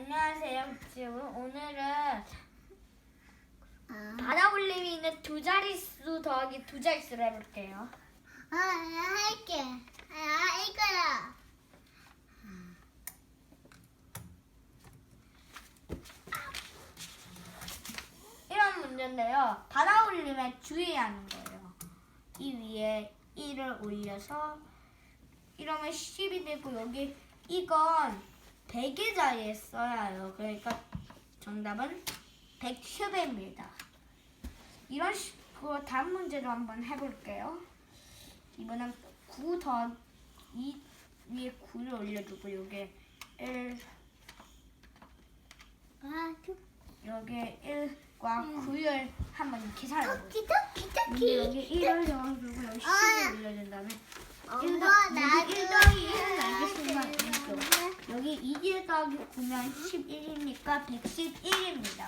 안녕하세요. 지금 오늘은 아, 바다 올림이 있는 두 자릿수 더하기 두 자릿수를 해볼게요. 아, 나 할게. 아, 이거야. 이런 문제인데요. 바다 올림에 주의하는 거예요. 이 위에 1을 올려서 이러면 10이 되고 여기 이건 100의 자리에 써야 해요. 그러니까 정답은 110입니다. 이런 식으로 다음 문제도 한번 해볼게요. 이번엔 9 더, 이 위에 9를 올려두고 여기 1, 아, 두, 여기 1과 9를 한번 계산해볼게요. 근데. 여기 1을 넣어주고 여기 10을 올려준 다음에 일 더- 엄마, 여기 일 나도. 더하기 1은 알겠지만 여기 2일 더하기 9면 11이니까 111입니다.